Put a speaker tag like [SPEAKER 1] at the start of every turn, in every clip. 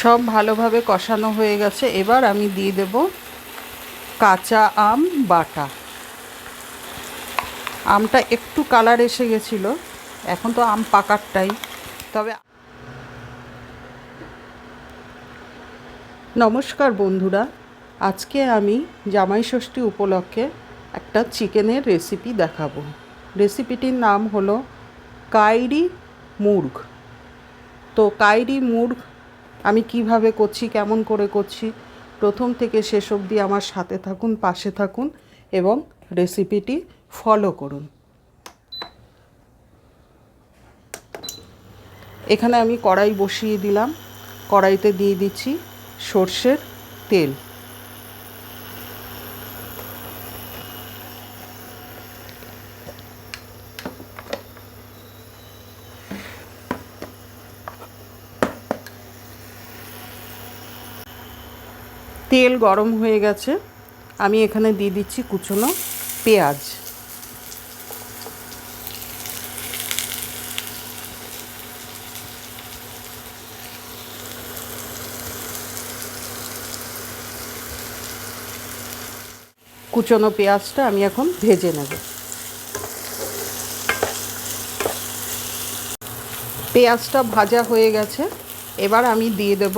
[SPEAKER 1] সব ভালোভাবে কষানো হয়ে গেছে। এবার আমি দিয়ে দেব কাঁচা আম বাটা। আমটা একটু কালার এসে গেছিল। এখন তো আম পাকারটাই। তবে নমস্কার বন্ধুরা, আজকে আমি জামাই ষষ্ঠী উপলক্ষে একটা চিকেনের রেসিপি দেখাবো। রেসিপিটির নাম হলো কাইরি মুর্গ। তো কাইরি মুর্গ আমি কীভাবে করছি, কেমন করে করছি, প্রথম থেকে শেষ অবধি আমার সাথে থাকুন, পাশে থাকুন এবং রেসিপিটি ফলো করুন। এখানে আমি কড়াই বসিয়ে দিলাম। কড়াইতে দিয়ে দিচ্ছি সর্ষের তেল। তেল গরম হয়ে গেছে। আমি এখানে দিয়ে দিচ্ছি কুচনো পেঁয়াজ। কুচনো পেঁয়াজটা আমি এখন ভেজে নেব। পেঁয়াজটা ভাজা হয়ে গেছে। এবার আমি দিয়ে দেব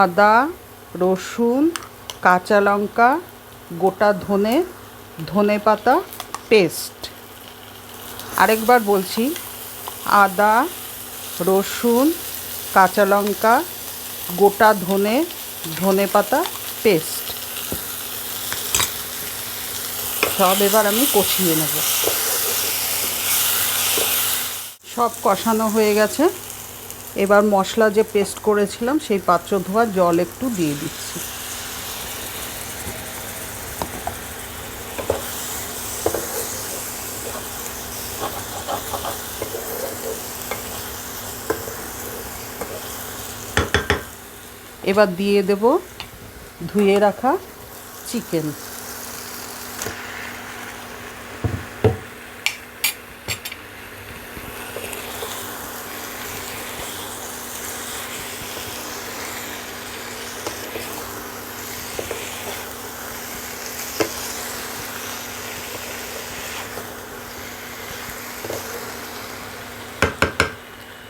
[SPEAKER 1] আদা, রসুন, কাঁচা লঙ্কা, গোটা ধনে ধনে পাতা, পেস্ট। আরেকবার বলছি, আদা, রসুন, কাঁচা লঙ্কা, গোটা ধনে ধনে পাতা, পেস্ট। সব এবার আমি কষিয়ে নেব। সব কষানো হয়ে গেছে। এবার মশলা যে পেস্ট করেছিলাম, সেই পাত্র ধোয়া, জল একটু দিয়ে দিচ্ছি। এবার দিয়ে দেব ধুয়ে রাখা চিকেন।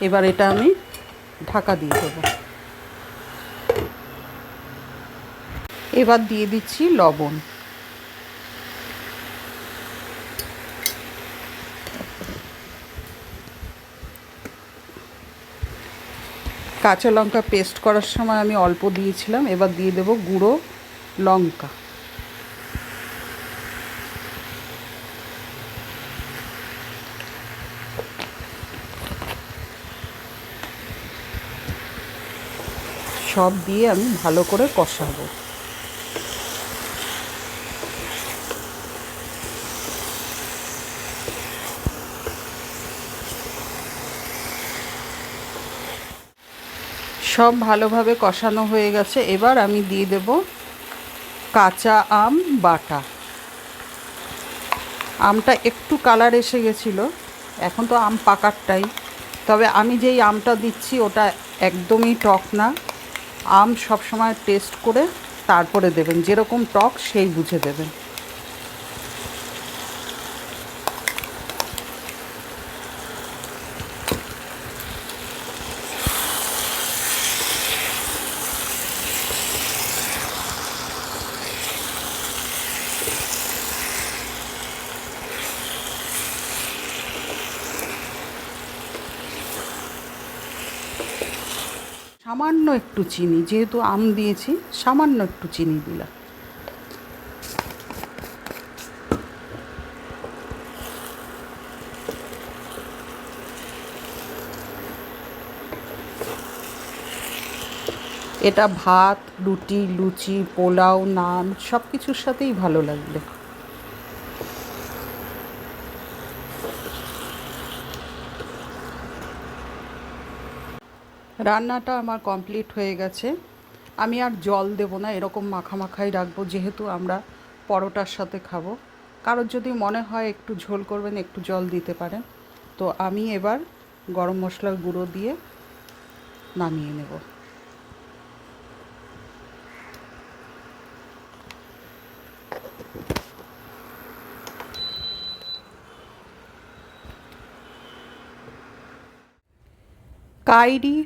[SPEAKER 1] এবার এটা আমি ঢাকা দিয়ে দেবো। এবার দিয়ে দিচ্ছি লবণ। কাঁচা লঙ্কা পেস্ট করার সময় আমি অল্প দিয়েছিলাম, এবার দিয়ে দেব গুঁড়ো লঙ্কা। সব দিয়ে আমি ভালো করে কষাবো। সব ভালোভাবে কষানো হয়ে গেছে। এবার আমি দিয়ে দেব কাঁচা আম বাটা। আমটা একটু কালার এসে গেছিল। এখন তো আম পাকারটাই। তবে আমি যেই আমটা দিচ্ছি, ওটা একদমই টক না। আম সবসময় টেস্ট করে তারপরে দেবেন। যেরকম টক সেই বুঝে দেবেন। সামান্য একটু চিনি, যেহেতু আম দিয়েছি, সামান্য একটু চিনি দিলাম। এটা ভাত, রুটি, লুচি, পোলাও, নান সব কিছুর সাথেই ভালো লাগবে। রান্নাটা আমার কমপ্লিট হয়ে গেছে। আমি আর জল দেব না, এরকম মাখামাখাই রাখব, যেহেতু আমরা পরোটার সাথে খাব। কারোর যদি মনে হয় একটু ঝোল করবেন, একটু জল দিতে পারেন। তো আমি এবার গরম মশলার গুঁড়ো দিয়ে নামিয়ে নেব। কাইরি